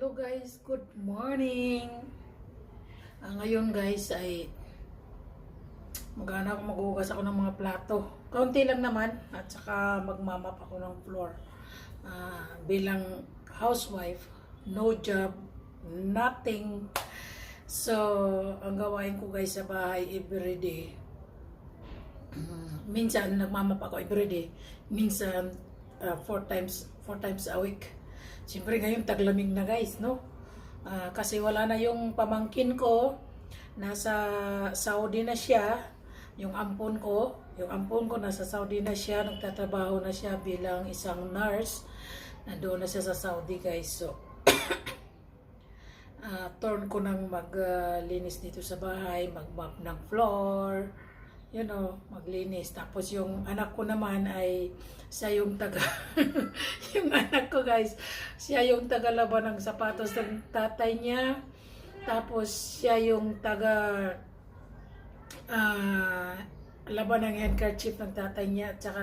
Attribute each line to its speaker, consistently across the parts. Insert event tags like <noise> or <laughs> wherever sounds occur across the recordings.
Speaker 1: Hello guys, good morning. Ah, ngayon guys ay magana ako maghugas ako ng mga plato. Kaunti lang naman at saka magmamap ako ng floor. Ah, bilang housewife, no job, nothing. So, ang gawain ko guys sa bahay everyday. <clears throat> minsan nagmamap ako everyday. Minsan ah, four times four times a week. Siyempre ngayon taglamig na guys, no? Ah, kasi wala na yung pamangkin ko. Nasa Saudi na siya. Yung ampon ko. Yung ampon ko nasa Saudi na siya. Nagtatrabaho na siya bilang isang nurse. Nandoon na siya sa Saudi guys. So, <coughs> ah turn ko nang maglinis dito sa bahay. Mag-mop ng floor you know, maglinis. Tapos yung anak ko naman ay siya yung taga <laughs> yung anak ko guys, siya yung taga laban ng sapatos ng tatay niya. Tapos siya yung taga ah laban ng handkerchief ng tatay niya at saka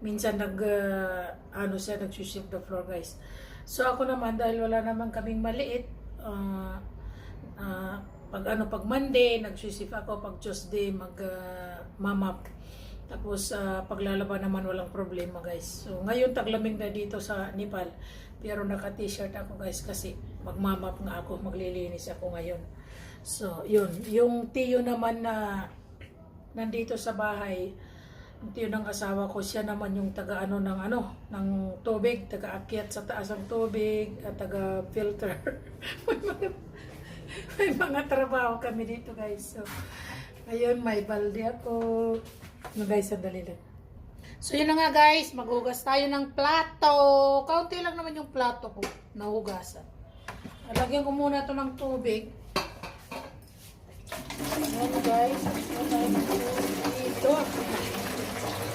Speaker 1: minsan nag ah, ano siya nagsusweep the floor guys. So ako naman dahil wala naman kaming maliit ah, ah, pag ano pag Monday nagsusweep ako pag Tuesday mag ah, mamap tapos ah, paglalaban naman walang problema guys. So ngayon taglamig na dito sa Nepal pero naka t-shirt ako guys kasi magmamap nga ako maglilinis ako ngayon. So yun, yung tiyo naman na nandito sa bahay yung tiyo ng asawa ko, siya naman yung taga ano ng ano, ng tubig, taga akyat sa taas ng tubig, at taga filter. <laughs> <laughs> may, mga, trabaho kami dito guys. So, ngayon may balde ako. No guys, sandali lang. So yun nga guys, maghugas tayo ng plato. Kaunti lang naman yung plato ko, nahugasan. Lagyan ko muna to ng tubig. Ayan guys, dito.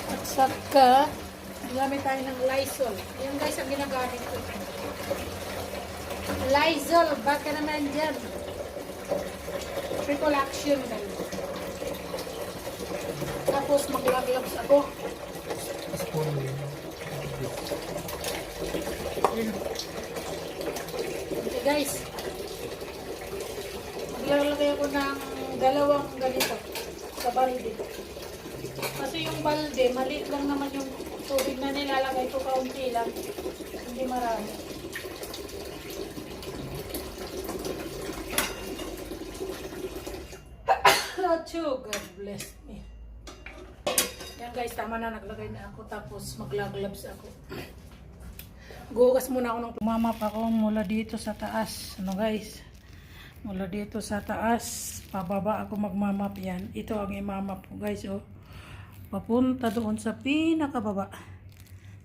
Speaker 1: At saka, gamit tayo ng Lysol. Yan guys ang ginagamit ko. Lysol, baka naman dyan. Triple action guys. Tapos maglaglags ako. Yun. Okay guys. Maglalagay ako ng dalawang ganito sa balde. Kasi yung balde, maliit lang naman yung tubig na nilalagay ko kaunti lang. Hindi marami. Achoo, God bless me. Yan guys, tama na naglagay na ako tapos maglagloves ako. Gugas muna ako ng tumamap ako mula dito sa taas. Ano guys? Mula dito sa taas, pababa ako magmamap yan. Ito ang imamap ko guys oh. Papunta doon sa pinakababa.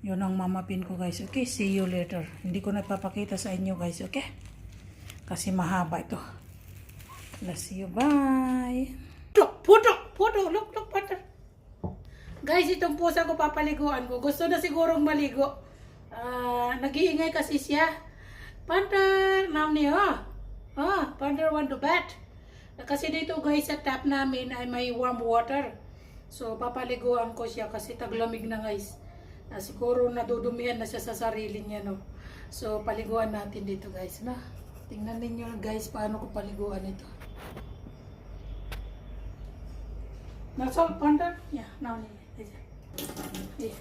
Speaker 1: Yun ang mamapin ko guys. Okay, see you later. Hindi ko na papakita sa inyo guys, okay? Kasi mahaba ito. See you. Bye. Look, puto, puto, look, look, puto. Guys, itong pusa ko papaliguan ko. Gusto na sigurong maligo. Ah, nag-iingay kasi siya. Panther, now niya. Ah, Panther want to bat. Kasi dito guys sa tap namin ay may warm water. So papaliguan ko siya kasi taglamig na guys. Ah, siguro nadudumihan na siya sa sarili niya no. So paliguan natin dito guys na. Tingnan ninyo guys paano ko paliguan ito. That's all, Panther? Yeah, now niya. Yeah.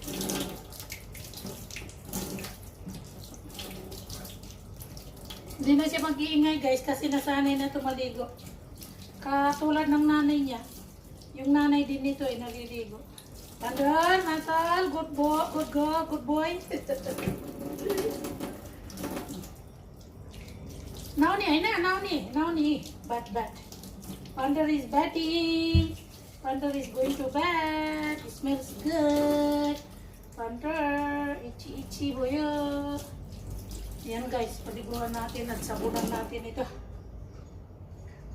Speaker 1: Hindi na siya mag-iingay guys kasi nasanay na tumaligo. Katulad ng nanay niya. Yung nanay din nito ay naliligo. Pandar, Hansal, good boy, good girl, good boy. now ni, ay na, now ni, now ni. Bat, bat. Pandar is batting. Pandar is going to bed. It smells good. Pandar, itchy, itchy boyo. Yan guys, paliguan natin at sabunan natin ito.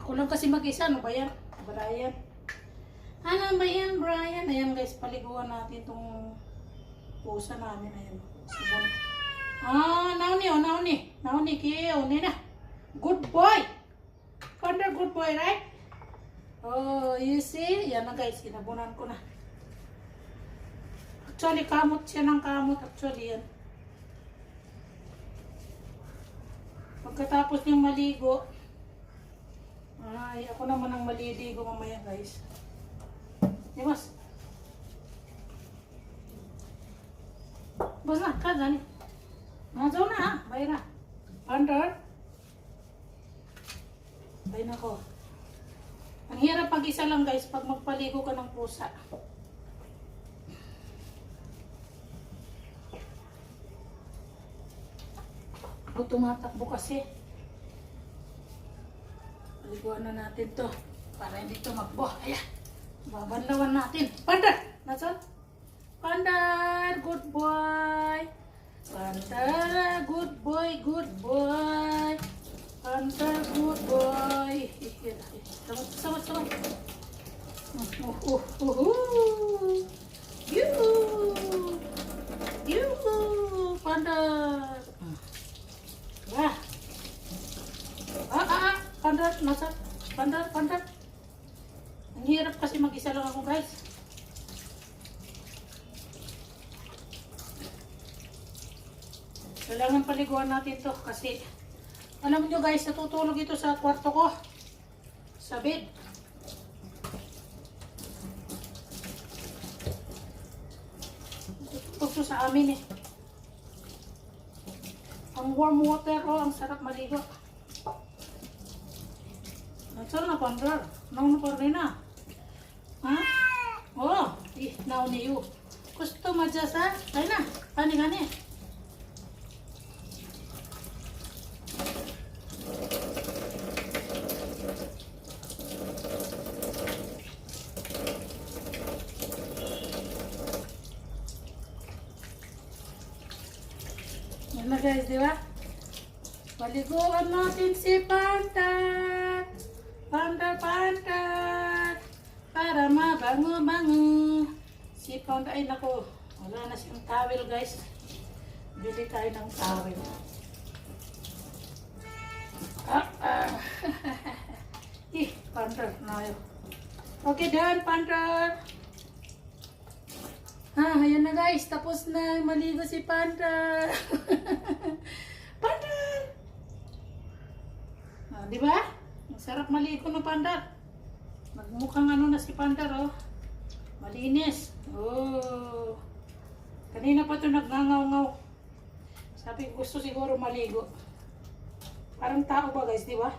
Speaker 1: Ako lang kasi mag-isa, ano ba yan? Brian. Ano ba yan, Brian? Ayan guys, paliguan natin itong pusa namin. Ayan, sabon. Ah, nauni, oh, nauni. Nauni, kiyo, nina. Good boy. Thunder, good boy, right? Oh, you see? Yan na guys, sinabunan ko na. Actually, kamot siya ng kamot. Actually, yan. Pagkatapos niyang maligo, ay, ako naman ang maliligo mamaya guys. Di mas? Bas na, ka dali. Nandiyaw na ha, Mayra. Under. Ay nako. Ang hirap pag isa lang guys, pag magpaligo ka ng pusa. O tumatakbo kasi. Paliguan na natin to. Para hindi tumakbo. Ayan. Babanlawan natin. Pandar! Nasaan? Pandar! Good boy! Pandar! Good boy! Good boy! Pandar! Good boy! Sabat, sabat. Uh, uh, uh, uh, uh. Yoo! Yoo! Pandar! Wah. Ah, ah, ah. Pandar, nasa. Pandar, pandar. Ang hirap kasi mag-isa lang ako, guys. Kailangan paliguan natin to kasi alam nyo guys, natutulog ito sa kwarto ko. Sa bed. Natutulog to sa amin eh. Ang warm water, oh, ang sarap maligo. Ang sarap na pandar. Nang na rin na. Ha? Oh, ih, now niyo. Gusto majasa? Kaya na, kani Yan na guys, di ba? Paliguan natin si Pantat. Pantat, Pantat. Para mabango-bango. Si Pantat, ay nako. Wala na siyang towel guys. Bili tayo ng towel. Ah, ah. <laughs> Ih, Pantat, nayo. Okay, done, Pantat. Ah, ayan na guys. Tapos na maligo si Panda. <laughs> Panda! Ah, di ba? Ang sarap maligo ng Panda. Magmukhang ano na si Panda, oh. Malinis. Oh. Kanina pa ito nagngangaw-ngaw. Sabi gusto siguro maligo. Parang tao ba guys, di ba?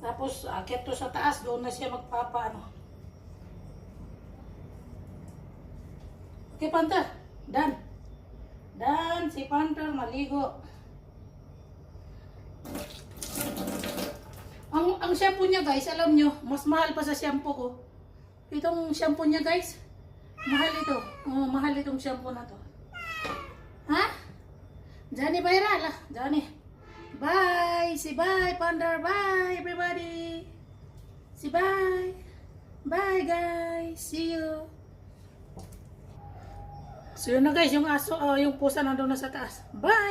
Speaker 1: Tapos, akit to sa taas, doon na siya magpapaano. Okay, Panther. Dan. Dan, si Panther maligo. Ang ang shampoo niya, guys, alam nyo, mas mahal pa sa shampoo ko. Itong shampoo niya, guys. Mahal ito. Oh, mahal itong shampoo na to. Ha? Johnny Bayra, lah. Johnny. Bye. Si bye, Panther. Bye, everybody. Si bye. Bye, guys. See you. So yun na guys, yung aso, ah, yung pusa nandun na sa taas. Bye!